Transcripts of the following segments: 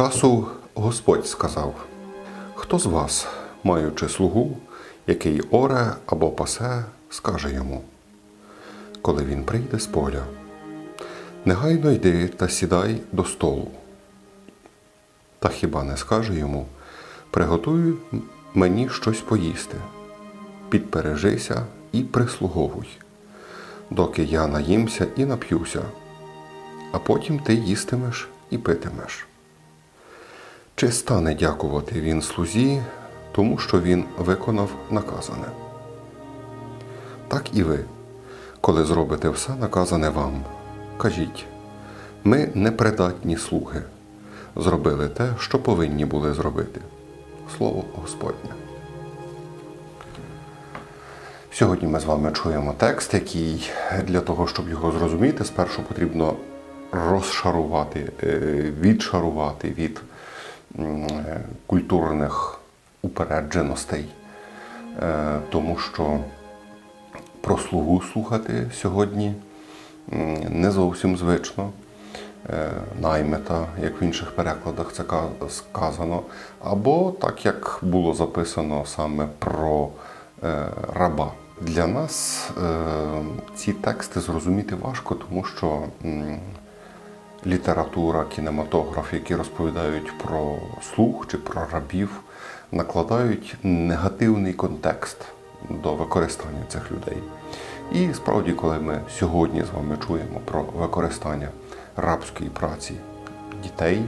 часу Господь сказав: Хто з вас, маючи слугу, який оре або пасе, скаже йому, коли він прийде з поля, негайно йди та сідай до столу. Та хіба не скаже йому, приготуй мені щось поїсти, підпережися і прислуговуй, доки я наїмся і нап'юся, а потім ти їстимеш і питимеш. Чи стане дякувати він слузі, тому що він виконав наказане? Так і ви, коли зробите все наказане вам, кажіть, ми непридатні слуги, зробили те, що повинні були зробити. Слово Господнє. Сьогодні ми з вами чуємо текст, який для того, щоб його зрозуміти, спершу потрібно розшарувати, е, відшарувати від культурних упередженостей, Е, тому що про слугу слухати сьогодні не зовсім звично. Е, Наймета, як в інших перекладах це сказано, або так як було записано саме про е, раба. Для нас ці тексти зрозуміти важко, тому що література, кінематограф, які розповідають про слух чи про рабів, накладають негативний контекст до використання цих людей. І справді, коли ми сьогодні з вами чуємо про використання рабської праці дітей,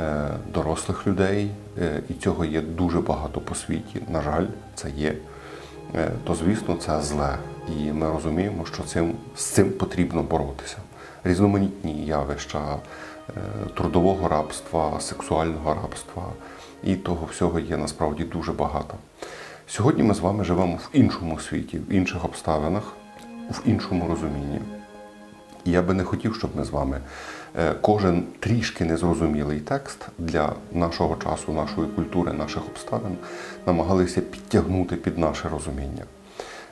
е, дорослих людей, е, і цього є дуже багато по світі, на жаль, це є, е, то звісно це зле. І ми розуміємо, що цим, з цим потрібно боротися. Різноманітні явища е, трудового рабства, сексуального рабства і того всього є насправді дуже багато. Сьогодні ми з вами живемо в іншому світі, в інших обставинах, в іншому розумінні. І я би не хотів, щоб ми з вами е, кожен трішки незрозумілий текст для нашого часу, нашої культури, наших обставин намагалися підтягнути під наше розуміння.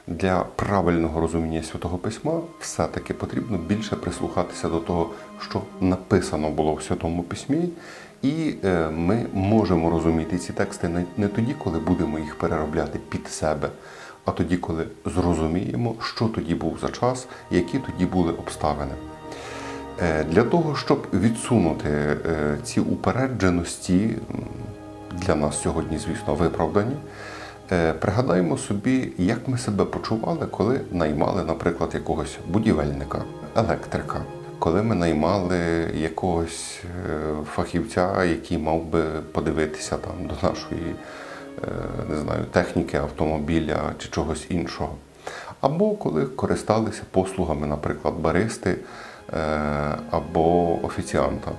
Для правильного розуміння святого письма все-таки потрібно більше прислухатися до того, що написано було в святому письмі, і е, ми можемо розуміти ці тексти не, тоді, коли будемо їх переробляти під себе, а тоді, коли зрозуміємо, що тоді був за час, які тоді були обставини. Е, Для того, щоб відсунути е, ці упередженості, для нас сьогодні, звісно, виправдані, пригадаємо собі, як ми себе почували, коли наймали, наприклад, якогось будівельника, електрика, коли ми наймали якогось е, фахівця, який мав би подивитися там до нашої е, не знаю, техніки, автомобіля чи чогось іншого. Або коли користалися послугами, наприклад, баристи е, або офіціанта.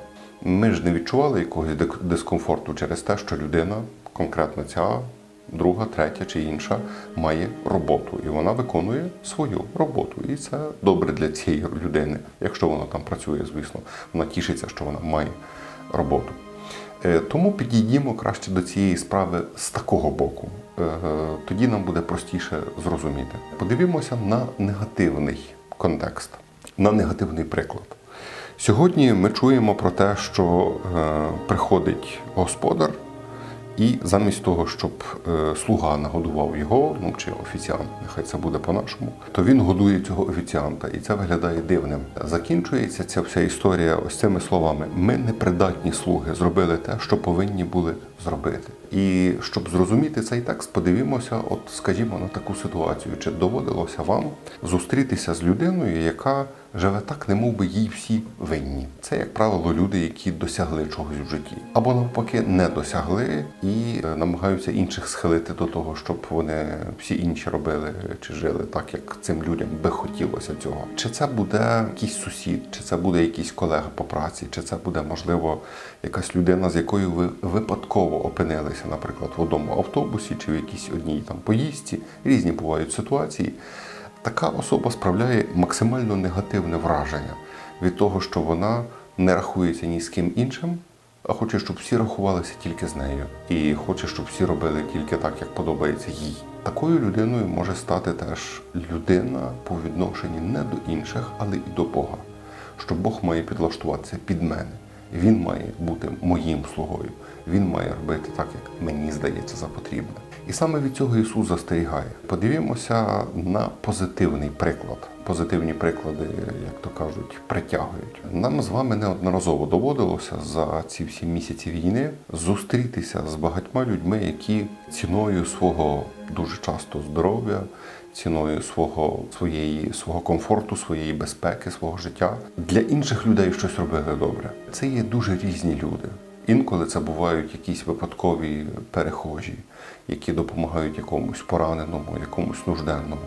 Ми ж не відчували якогось дискомфорту через те, що людина, конкретно ця, друга, третя чи інша, має роботу, і вона виконує свою роботу. І це добре для цієї людини, якщо вона там працює, звісно. Вона тішиться, що вона має роботу. Е, Тому підійдімо краще до цієї справи з такого боку. Е, Тоді нам буде простіше зрозуміти. Подивімося на негативний контекст, на негативний приклад. Сьогодні ми чуємо про те, що е, приходить господар, і замість того, щоб е, слуга нагодував його, ну чи офіціант, нехай це буде по-нашому, то він годує цього офіціанта, і це виглядає дивним. Закінчується ця вся історія ось цими словами: ми непридатні слуги зробили те, що повинні були зробити. І щоб зрозуміти цей текст, подивімося, от скажімо, на таку ситуацію, чи доводилося вам зустрітися з людиною, яка живе так, не би їй всі винні. Це, як правило, люди, які досягли чогось в житті, або навпаки не досягли і е, намагаються інших схилити до того, щоб вони всі інші робили чи жили так, як цим людям би хотілося цього. Чи це буде якийсь сусід, чи це буде якийсь колега по праці, чи це буде можливо якась людина, з якою ви випадково опинилися, наприклад, в одному автобусі чи в якійсь одній там поїздці. Різні бувають ситуації. Така особа справляє максимально негативне враження від того, що вона не рахується ні з ким іншим, а хоче, щоб всі рахувалися тільки з нею, і хоче, щоб всі робили тільки так, як подобається їй. Такою людиною може стати теж людина по відношенню не до інших, але і до Бога. Що Бог має підлаштуватися під мене. Він має бути моїм слугою. Він має робити так, як мені здається за потрібне. І саме від цього Ісус застерігає. Подивімося на позитивний приклад. Позитивні приклади, як то кажуть, притягують. Нам з вами неодноразово доводилося за ці всі місяці війни зустрітися з багатьма людьми, які ціною свого дуже часто здоров'я, ціною свого своєї свого комфорту, своєї безпеки, свого життя для інших людей щось робили добре. Це є дуже різні люди. Інколи це бувають якісь випадкові перехожі, які допомагають якомусь пораненому, якомусь нужденному.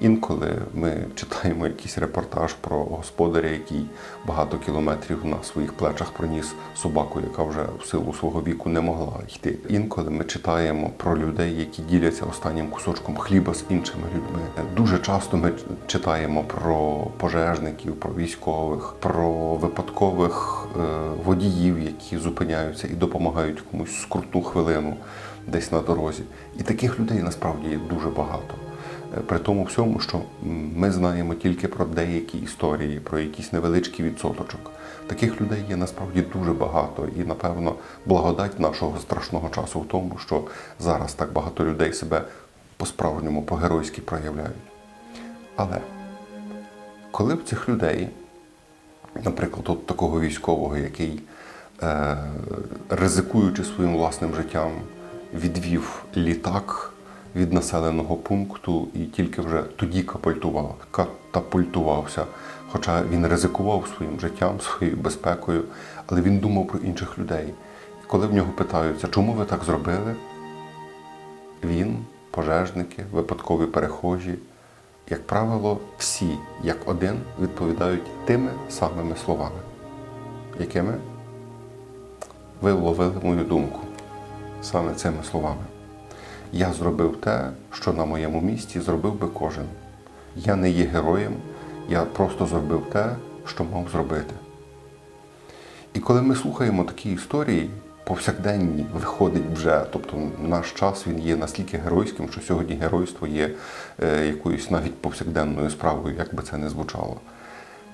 Інколи ми читаємо якийсь репортаж про господаря, який багато кілометрів на своїх плечах проніс собаку, яка вже в силу свого віку не могла йти. Інколи ми читаємо про людей, які діляться останнім кусочком хліба з іншими людьми. Дуже часто ми читаємо про пожежників, про військових, про випадкових е, водіїв, які зупиняються і допомагають комусь скрутну хвилину десь на дорозі. І таких людей насправді є дуже багато. Е, При тому всьому, що ми знаємо тільки про деякі історії, про якийсь невеличкий відсоточок. Таких людей є насправді дуже багато, і напевно благодать нашого страшного часу в тому, що зараз так багато людей себе по-справжньому, по-геройськи проявляють. Але коли в цих людей, наприклад, от такого військового, який, е, ризикуючи своїм власним життям, відвів літак від населеного пункту і тільки вже тоді капультував, катапультувався. Хоча він ризикував своїм життям, своєю безпекою, але він думав про інших людей. І коли в нього питаються, чому ви так зробили, він, пожежники, випадкові перехожі, як правило, всі, як один, відповідають тими самими словами. Якими? Ви вловили мою думку саме цими словами. Я зробив те, що на моєму місці зробив би кожен. Я не є героєм, я просто зробив те, що мав зробити. І коли ми слухаємо такі історії, повсякденні виходить вже, тобто наш час він є настільки геройським, що сьогодні геройство є е, якоюсь навіть повсякденною справою, як би це не звучало.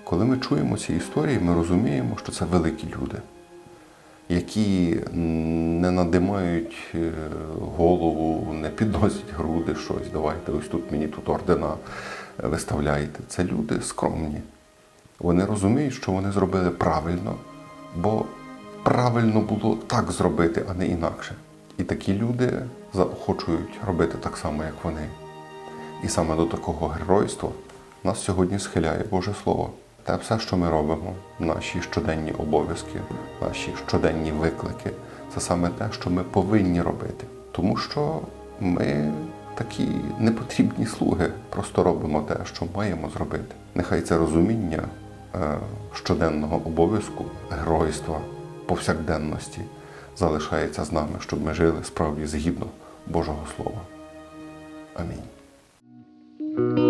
Коли ми чуємо ці історії, ми розуміємо, що це великі люди, які не надимають е, голову, не підносять груди щось, давайте ось тут мені тут ордена е, виставляйте. Це люди скромні. Вони розуміють, що вони зробили правильно, бо правильно було так зробити, а не інакше. І такі люди заохочують робити так само, як вони. І саме до такого геройства нас сьогодні схиляє Боже Слово. Те все, що ми робимо, наші щоденні обов'язки, наші щоденні виклики, це саме те, що ми повинні робити. Тому що ми такі непотрібні слуги, просто робимо те, що маємо зробити. Нехай це розуміння е, щоденного обов'язку, геройства, повсякденності залишається з нами, щоб ми жили справді згідно Божого Слова. Амінь.